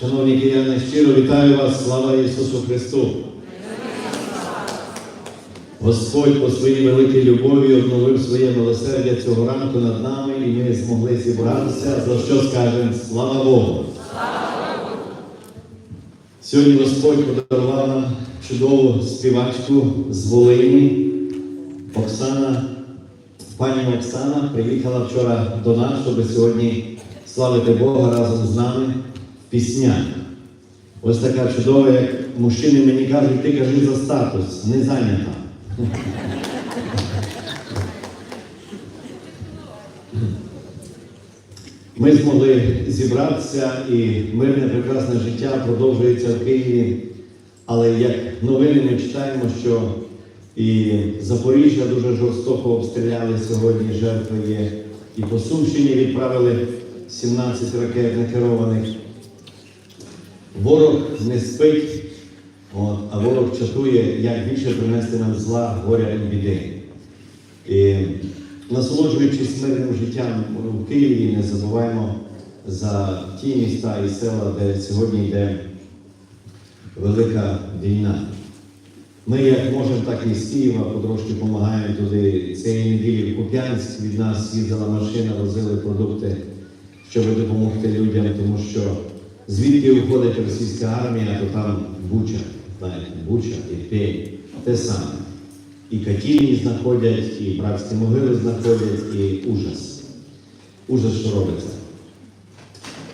Шановні кияни, щиро вітаю вас, слава Ісусу Христу! Господь по своїй великій любові обновив своє милосердя цього ранку над нами, і ми змогли зібратися. За що скажемо слава Богу! Сьогодні Господь подарував нам чудову співачку з Волині. Оксана, пані Оксана приїхала вчора до нас, щоб сьогодні славити Бога разом з нами в піснях. Ось така чудова, як мужчини мені кажуть, ти кажи за статус, не зайнята. Ми змогли зібратися і мирне прекрасне життя продовжується в Києві. Але як новини ми читаємо, що і Запоріжжя дуже жорстоко обстріляли сьогодні, жертви є. І по Сумщині відправили 17 ракет некерованих. Ворог не спить, от, а ворог чатує, як більше принести нам зла, горя і біди. І насолоджуючись мирним життям у Києві, не забуваємо за ті міста і села, де сьогодні йде велика війна. Ми, як можемо, так і з Києва потрошки допомагаємо туди. Цієї неділі в Куп'янськ від нас їздила машина, возили продукти, щоб допомогти людям, тому що звідки виходить російська армія, то там Буча, знаєте, Буча, Ірпень, те саме. І катівні знаходять, і братські могили знаходять, і ужас. Ужас, що робиться.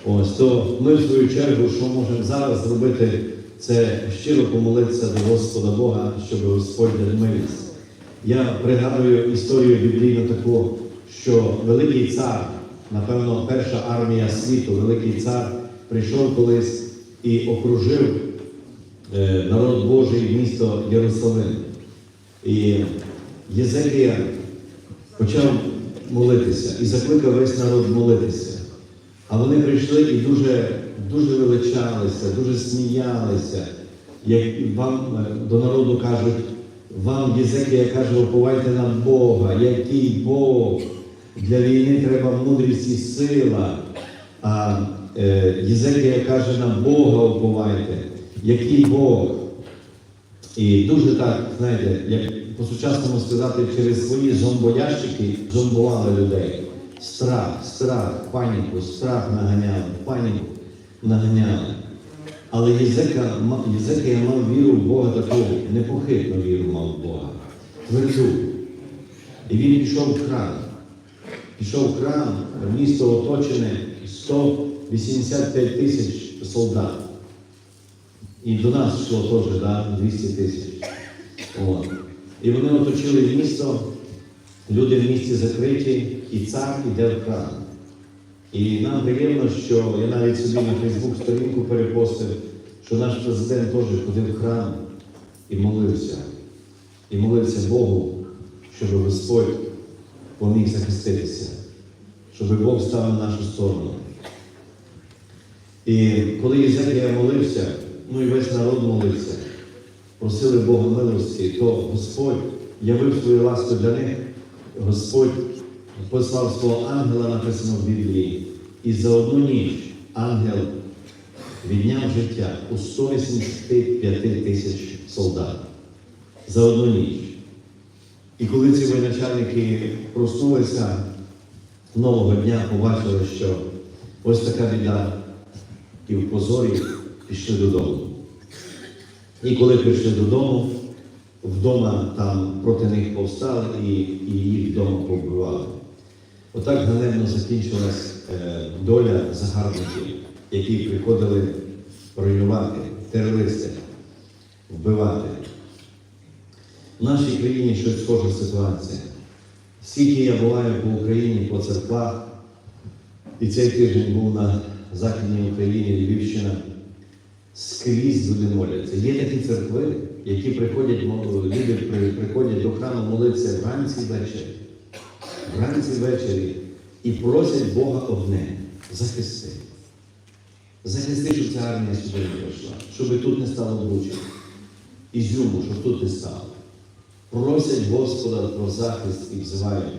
Ось то ми в свою чергу, що можемо зараз зробити, це щиро помолитися до Господа Бога, щоб Господь дав милість. Я пригадую історію біблійну таку, що великий цар, напевно, перша армія світу, великий цар прийшов колись і окружив е, народ Божий місто Єрусалим. І Єзекія почав молитися і закликав весь народ молитися. А вони прийшли і дуже, дуже величалися, дуже сміялися. Як вам е, до народу кажуть, вам Єзекія каже, уповайте на Бога, який Бог. Для війни треба мудрість і сила. А Єзекія каже, на Бога уповайте, який Бог. І дуже так, знаєте, як по-сучасному сказати, через свої зомбоящики зомбували людей. Страх, страх, паніку, страх наганяли, паніку наганяли. Але Єзека, Єзекія мав віру в Бога таку, непохитну віру мав в Бога, тверду. І він пішов в храм. Пішов в храм, місто оточене 185 тисяч солдат. І до нас йшло теж да, 200 тисяч. От. І вони оточили місто, люди в місті закриті, і цар іде в храм. І нам приємно, що я навіть собі на Фейсбук сторінку перепостив, що наш президент теж ходив в храм і молився. І молився Богу, щоб Господь поміг захиститися, щоб Бог став на нашу сторону. І коли Єзекія молився, ну і весь народ молився, просили Бога милості, то Господь явив свою ласку для них. Господь послав свого ангела, написано в Біблії, і за одну ніч ангел відняв життя у 185 тисяч солдат. За одну ніч. І коли ці воєначальники проснулися нового дня, побачили, що ось така біда, і в позорі пішли додому. І коли прийшли додому, вдома там проти них повстали і, і їх вдома повбивали. Отак ганебно закінчилась е, доля загарбників, які приходили руйнувати, терористи, вбивати. В нашій країні щось схожа ситуація. Скільки я буваю по Україні, по церквах, і цей тиждень був на Західній Україні, Львівщина, скрізь люди моляться. Є такі церкви, які приходять, люди приходять до храму молитися вранці ввечері. Вранці ввечері і просять Бога одне захисти. Захисти, щоб ця армія сюди не прийшла, щоб тут не стало бучі. Ізюму, щоб тут не стало. Просять Господа про захист і взивають.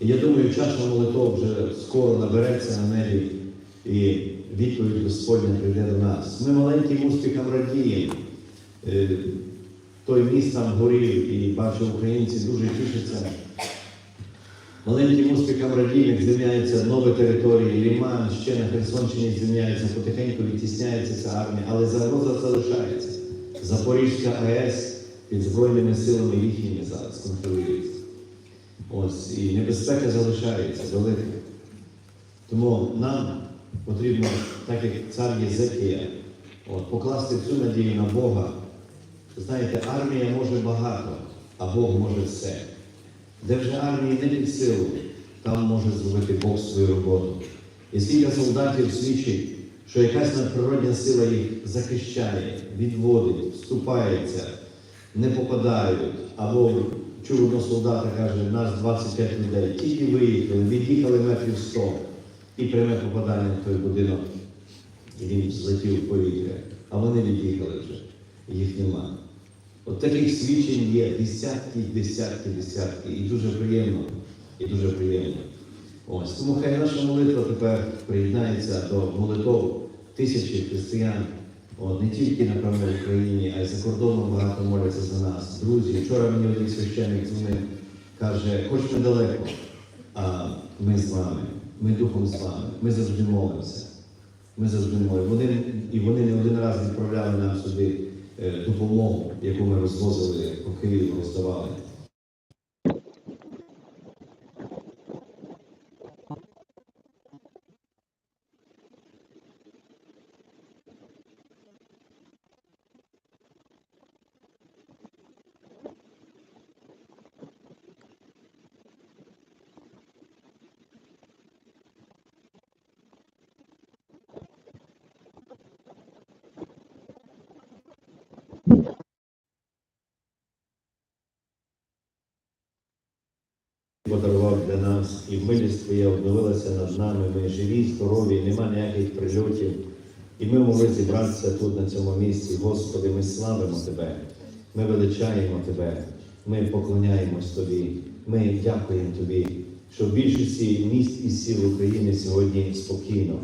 І я думаю, чаша молитов вже скоро набереться на небі, і відповідь Господня прийде до нас. Ми маленьким успіхам радіємо. Е, Той міст там горів і бачу, українці дуже тішаться. Маленьким успіхам радіємо, звільняються нові території, Ліман, ще на Херсонщині звільняється, потихеньку відтісняється ця армія, але загроза залишається. Запорізька АЕС під Збройними силами їхніми зараз контролюється. Ось, і небезпека залишається велика. Тому нам потрібно, так як цар Єзекія, от, покласти всю надію на Бога. Знаєте, армія може багато, а Бог може все. Де вже армії не під силу, там може зробити Бог свою роботу. І скільки солдатів свідчить, що якась надприродня сила їх захищає, відводить, вступається, не попадають. Або чув одного солдата, каже, нас 25 людей, тільки виїхали, від'їхали метрів 100 і пряме попадання в той будинок. І він злетів повітря. А вони від'їхали вже, їх нема. От таких свідчень є десятки, десятки, десятки. І дуже приємно. І дуже приємно. Ось. Тому хай наша молитва тепер приєднається до молитов тисячі християн. От, не тільки, напевно, в Україні, а й за кордоном багато моляться за нас. Друзі, вчора мені один священник дзвонив, каже, хоч ми далеко, а ми з вами, ми духом з вами, ми завжди молимося. Ми завжди молимо. Вони, і вони не один раз відправляли нам сюди е, допомогу, яку ми розвозили по Києву, роздавали. подарував для нас, і милість Твоя обновилася над нами. Ми живі, здорові, нема ніяких прильотів. І ми могли зібратися тут, на цьому місці. Господи, ми славимо Тебе, ми величаємо Тебе, ми поклоняємось Тобі, ми дякуємо Тобі, що в більшості міст і сіл України сьогодні спокійно.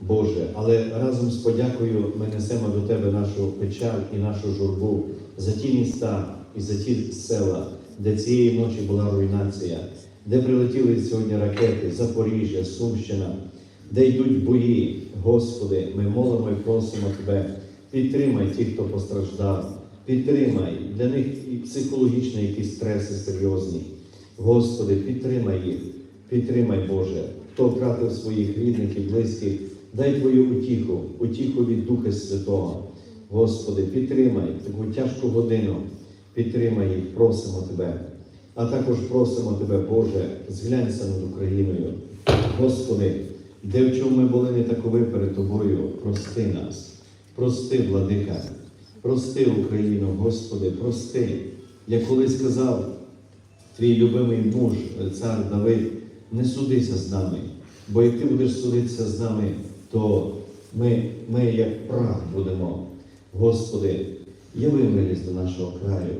Боже, але разом з подякою ми несемо до Тебе нашу печаль і нашу журбу за ті міста і за ті села, де цієї ночі була руйнація, де прилетіли сьогодні ракети, Запоріжжя, Сумщина, де йдуть бої. Господи, ми молимо і просимо Тебе, підтримай тих, хто постраждав, підтримай для них і психологічні якісь стреси серйозні. Господи, підтримай їх, підтримай, Боже, хто втратив своїх рідних і близьких, дай Твою утіху, утіху від Духа Святого. Господи, підтримай таку тяжку годину, підтримай їх, просимо Тебе. А також просимо Тебе, Боже, зглянься над Україною. Господи, де в чому ми були не такові перед Тобою, прости нас, прости, владика, прости Україну, Господи, прости. Як колись сказав твій любимий муж, цар Давид, не судися з нами, бо як ти будеш судитися з нами, то ми, ми як прах будемо. Господи, яви милість до нашого краю.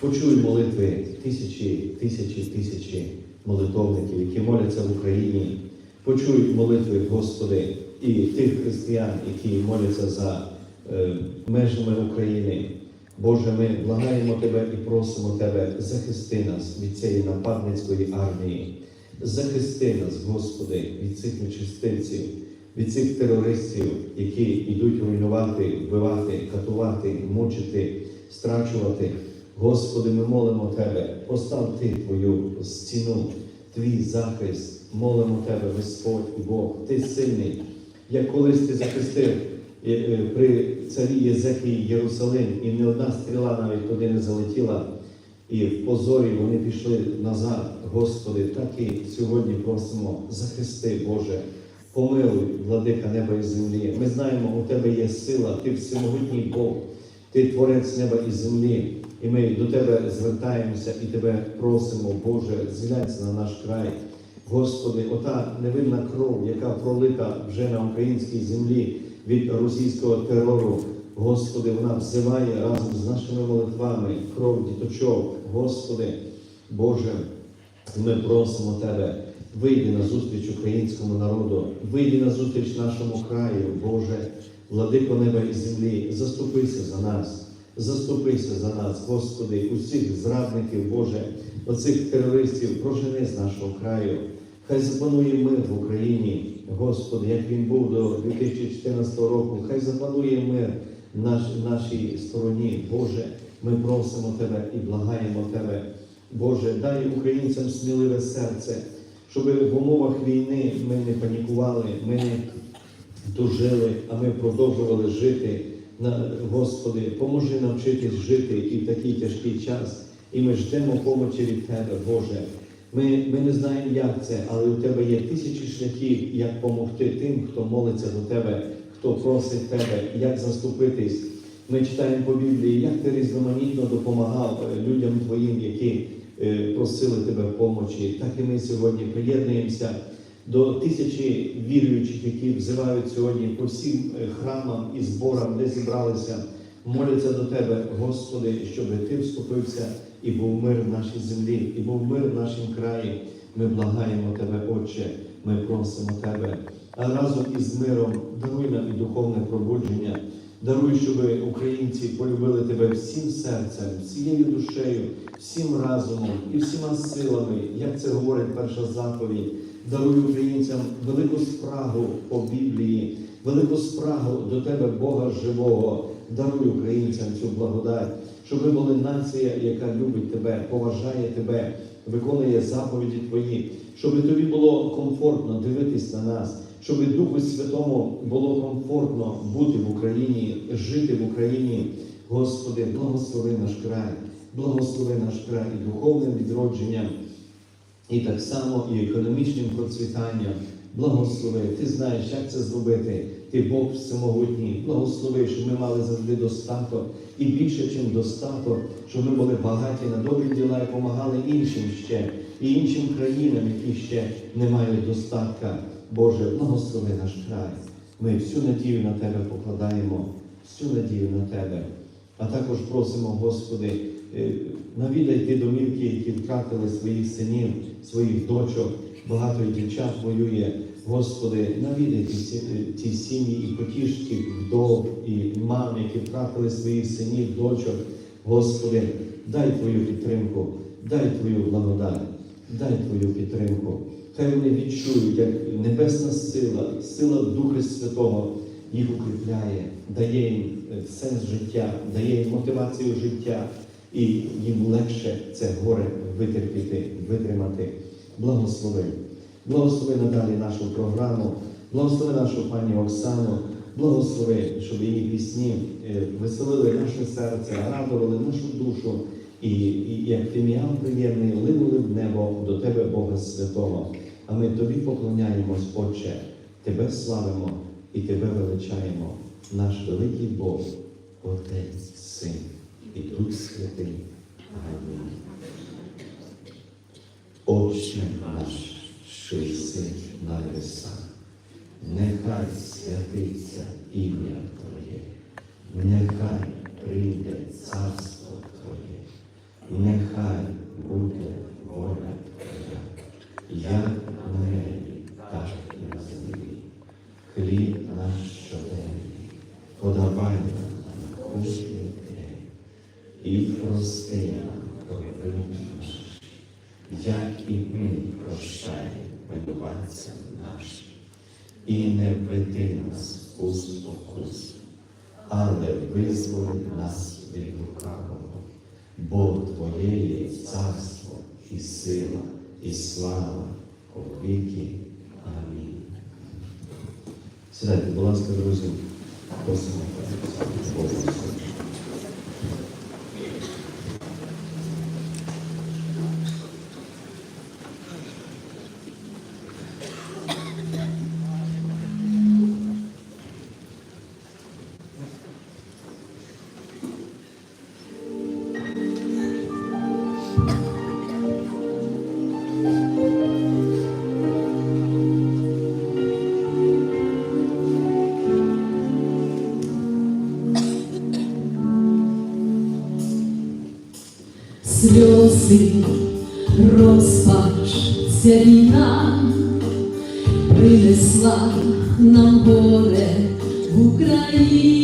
Почуй молитви тисячі, тисячі, тисячі молитовників, які моляться в Україні. Почуй молитви, Господи, і тих християн, які моляться за е, межами України. Боже, ми благаємо Тебе і просимо Тебе, захисти нас від цієї нападницької армії. Захисти нас, Господи, від цих нечистивців, від цих терористів, які йдуть руйнувати, вбивати, катувати, мучити, страчувати. Господи, ми молимо Тебе, постав Ти Твою стіну, Твій захист, молимо Тебе, Господь Бог, Ти сильний, як колись Ти захистив е, е, при царі Єзекії Єрусалим, і не одна стріла навіть туди не залетіла, і в позорі вони пішли назад. Господи, так і сьогодні просимо, захисти, Боже, помилуй, владика неба і землі. Ми знаємо, у Тебе є сила, Ти всемогутній Бог, Ти творець неба і землі. І ми до Тебе звертаємося і Тебе просимо, Боже, зглянься на наш край. Господи, ота невинна кров, яка пролита вже на українській землі від російського терору. Господи, вона взиває разом з нашими молитвами кров діточок. Господи, Боже, ми просимо Тебе, вийди на зустріч українському народу, вийди на зустріч нашому краю, Боже, владико неба і землі, заступися за нас. Заступися за нас, Господи, усіх зрадників, Боже, оцих терористів, прожени з нашого краю. Хай запанує мир в Україні, Господи, як він був до 2014 року, хай запанує мир наш, нашій стороні. Боже, ми просимо Тебе і благаємо Тебе. Боже, дай українцям сміливе серце, щоб в умовах війни ми не панікували, ми не дожили, а ми продовжували жити. Господи, поможи нам вчитись жити і в такий тяжкий час. І ми ждемо помочі від Тебе, Боже. Ми, ми не знаємо, як це, але у Тебе є тисячі шляхів, як допомогти тим, хто молиться до Тебе, хто просить Тебе, як заступитись. Ми читаємо по Біблії, як ти різноманітно допомагав е, людям Твоїм, які е, просили Тебе помочі. Так і ми сьогодні приєднуємося до тисячі віруючих, які взивають сьогодні по всім е, храмам і зборам, де зібралися, моляться до Тебе, Господи, щоб Ти вступився і був мир в нашій землі, і був мир в нашому краї. Ми благаємо Тебе, Отче, ми просимо Тебе. А разом із миром даруй нам і духовне пробудження. Даруй, щоб українці полюбили тебе всім серцем, всією душею, всім разумом і всіма силами, як це говорить перша заповідь. Даруй українцям велику спрагу по Біблії, велику спрагу до тебе, Бога живого. Даруй українцям цю благодать, щоб ми були нація, яка любить тебе, поважає тебе, виконує заповіді Твої, щоб тобі було комфортно дивитись на нас, щоб Духу Святому було комфортно бути в Україні, жити в Україні. Господи, благослови наш край, благослови наш край духовним відродженням, і так само і економічним процвітанням. Благослови, ти знаєш, як це зробити. Ти Бог всемогутній. Благослови, щоб ми мали завжди достаток і більше, ніж достаток, щоб ми були багаті на добрі діла і допомагали іншим ще, і іншим країнам, які ще не мають достатка. Боже, благослови наш край. Ми всю надію на Тебе покладаємо, всю надію на Тебе. А також просимо, Господи, е, навідай ті домівки, які втратили своїх синів, своїх дочок, багато дівчат воює. Господи, навідай сі- е, ті сім'ї і потіш тих вдов і мам, які втратили своїх синів, дочок. Господи, дай Твою підтримку, дай Твою благодать, дай Твою підтримку. Хай вони відчують, як небесна сила, сила Духа Святого їх укріпляє, дає їм е, сенс життя, дає їм мотивацію життя, і їм легше це горе витерпіти, витримати. Благослови. Благослови надалі нашу програму, благослови нашу пані Оксану, благослови, щоб її пісні е, веселили наше серце, радували нашу душу. І, і як фіміам приємний, линули в небо до Тебе, Бога Святого. А ми Тобі поклоняємось, Отче, Тебе славимо і Тебе величаємо, наш великий Бог, Отець, Син і Дух Святий. Амінь. Отче наш, що єси на небесах, нехай святиться ім'я Твоє, нехай прийде царство Твоє, нехай буде воля Твоя, як на небі, так і на землі. Хліб наш щоденний, подавай нам і прости нам провини як і ми прощаємо винуватцям нашим. І не введи нас у спокусу, але визволи нас від лукавого, бо Твоє є царство і сила, і слава у віки. Амінь. Сідайте, будь ласка, друзі, просимо. Бога. Сльози, розпач, ця війна принесла нам горе в Україну.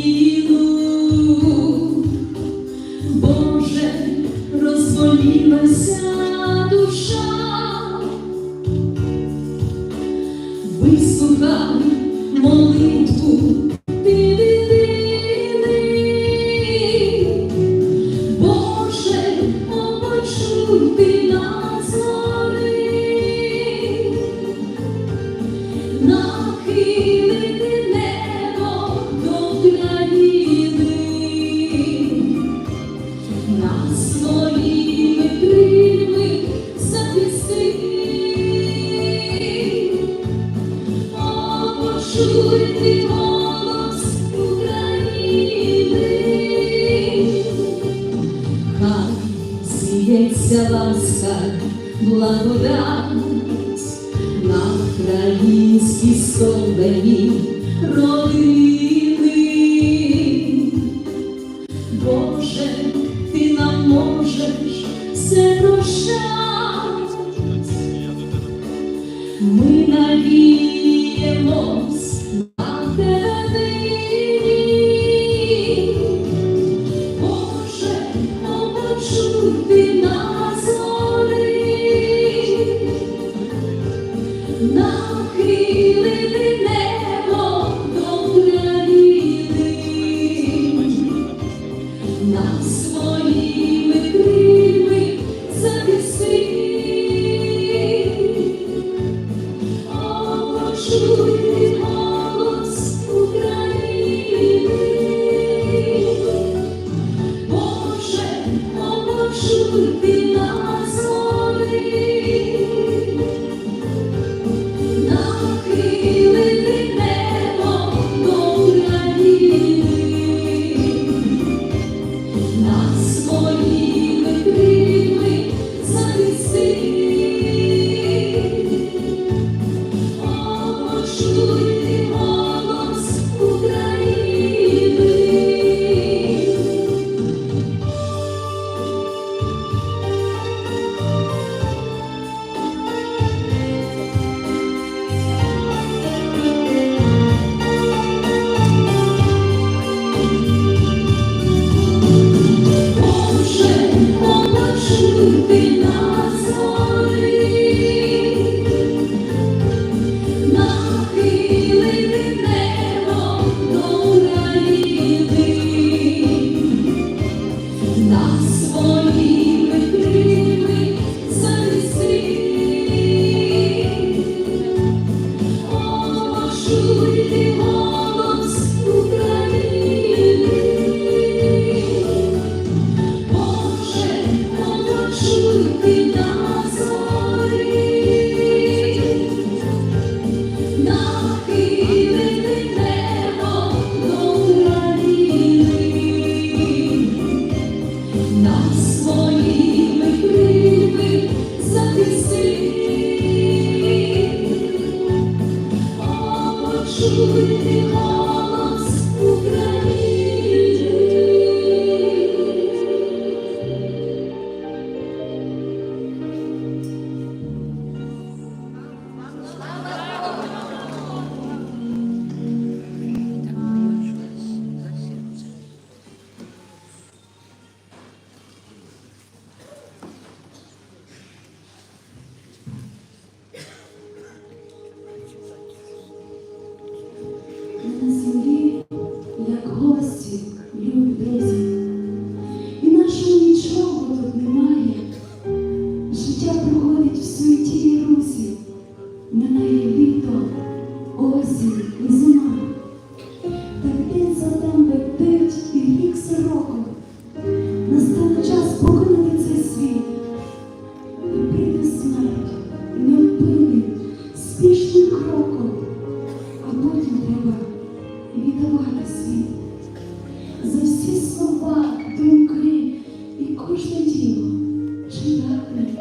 віддавати світ за всі слова, думки і кожне діло чинати.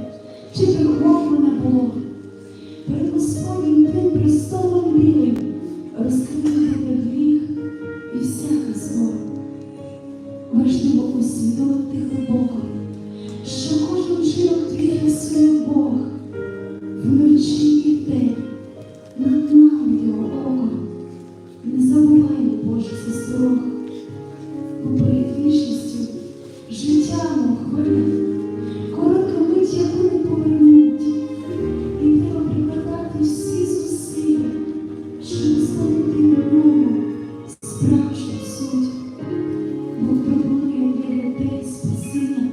Tú, tú, tú, tú, tú, tú, tú, tú, tú,